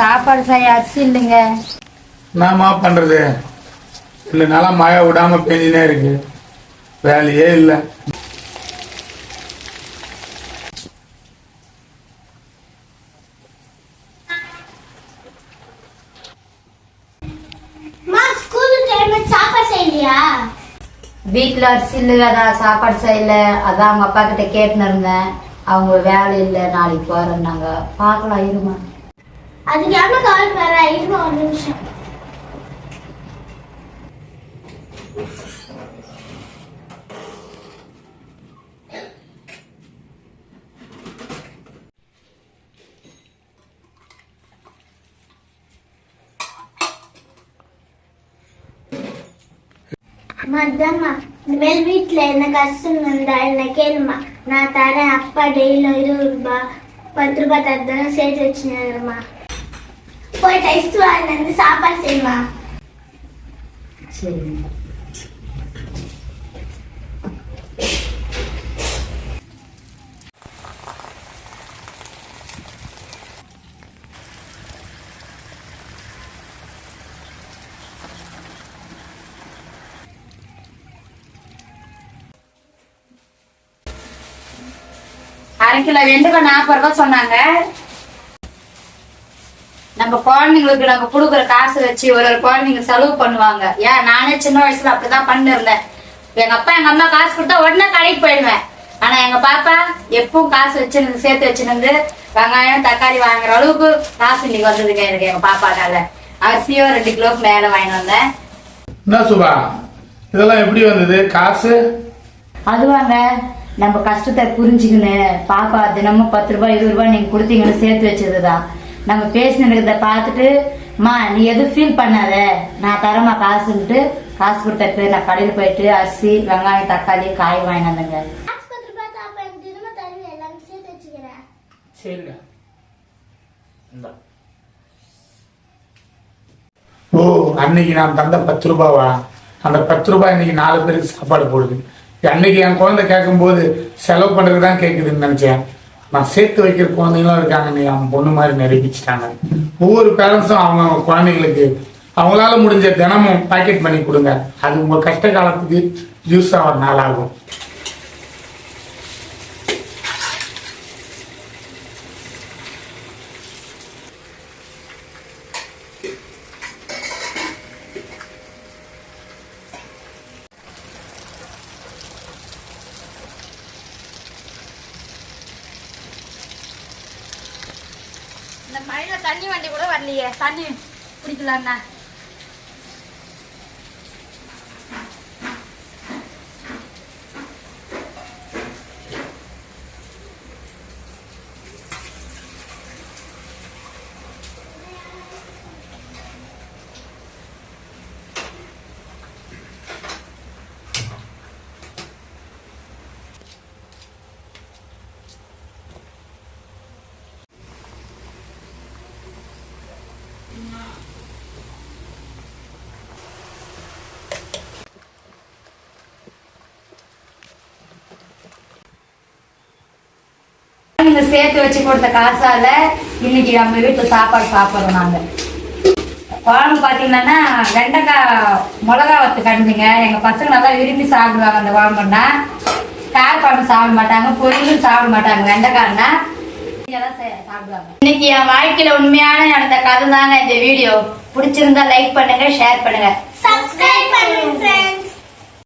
சாப்பாடு செய்ய அரிசி இல்லைங்க. என்னம்மா பண்றது? இந்த நாளா மழை விடாம பெஞ்சினே இருக்கு. வேலையே இல்லை. வீட்டில் அரிசி இல்லைடா சாப்பாடு செய்யல. அதான் அவங்க அப்பா கிட்ட கேட்டுன்னு இருந்தேன். அவங்க வேலை இல்லை நாளைக்கு போறேன்னாங்க. பார்க்கலாம் இருமா. அதுக்கு யாரும் கால் வர இருமா ஒரு நிமிஷம் மதம்மா இனிமேல் வீட்டுல என்ன கஷ்டம் வந்தா என்ன கேளுமா நான் தரேன் அப்பா டெய்லியும் இருபது ரூபாய் பத்து ரூபாய் தரதான் சேர்த்து வச்சுருமா போய் டெஸ்ட் வாங்கிட்டு வந்து சாப்பாடு செய்யுமா சரி. அரை கிலோ வெண்டைக்காய் நாற்பது ரூபாய் சொன்னாங்க. நம்ம குழந்தைங்களுக்கு நம்ம கொடுக்குற காசு வச்சு ஒரு ஒரு குழந்தைங்க செலவு பண்ணுவாங்க. ஏன்? நானே சின்ன வயசுல அப்படிதான் பண்ணிருந்தேன். எங்க அப்பா எங்க அம்மா காசு கொடுத்தா உடனே கடைக்கு போயிடுவேன். ஆனா எங்க பாப்பா எப்பவும் காசு வச்சிருந்து சேர்த்து வச்சிருந்து வெங்காயம் தக்காளி வாங்குற அளவுக்கு காசு இன்னைக்கு வந்ததுங்க எனக்கு எங்க பாப்பாக்கால. அரிசியும் ரெண்டு கிலோக்கு மேல வாங்கிட்டு வந்தேன். என்ன சுபா? இதெல்லாம் எப்படி வந்தது? காசு? அதுவாங்க நம்ம கஷ்டத்தை புரிஞ்சுக்கின்னு பாப்பா தினமும் பத்து ரூபாய் இருபது ரூபாய் நீங்க கொடுத்தீங்கன்னு சேர்த்து வச்சதுதான். நம்ம பேசினதை பார்த்துட்டு மா நீ எதுவும் ஃபீல் பண்ணாத. நான் தரமா காசுன்ட்டு காசு கொடுத்தது நான் கடையில் போயிட்டு அரிசி வெங்காயம் தக்காளி காய் வந்தேங்க. சரிங்க ஓ அன்னைக்கு நான் தந்த பத்து ரூபாவா? அந்த பத்து ரூபாய் இன்னைக்கு நாலு பேருக்கு சாப்பாடு போடுது. அன்னைக்கு என் குழந்தை கேட்கும்போது செலவு பண்றதுக்கு தான் கேட்குதுன்னு நினைச்சேன். நான் சேர்த்து வைக்கிற குழந்தைங்களும் இருக்காங்க நீ அவன் பொண்ணு மாதிரி நிரூபிச்சிட்டாங்க. ஒவ்வொரு பேரண்ட்ஸும் அவங்க குழந்தைங்களுக்கு அவங்களால முடிஞ்ச தினமும் பாக்கெட் பண்ணி கொடுங்க. அது உங்க கஷ்ட காலத்துக்கு யூஸ் ஆகிற நாள் இந்த மழையில தண்ணி வண்டி கூட வரலையே. தண்ணி குடிக்கலாம்னா சேர்த்து வச்சு கொடுத்த காசால இன்னைக்கு நம்ம வீட்டுல சாப்பாடு சாப்பிடுறோம் நாங்க. குழம்பு பாத்தீங்கன்னா வெண்டைக்காய் மிளகா வத்து கண்டுங்க. எங்க பசங்க நல்லா விரும்பி சாப்பிடுவாங்க அந்த குழம்புன்னா. கார குழம்பு சாப்பிட மாட்டாங்க பொரியலும் சாப்பிட மாட்டாங்க வெண்டைக்காய்னா சாப்பிடுவாங்க. இன்னைக்கு என் வாழ்க்கையில உண்மையான நடந்த கதை தாங்க இந்த வீடியோ. பிடிச்சிருந்தா லைக் பண்ணுங்க ஷேர் பண்ணுங்க. சப்ஸ்கிரைப்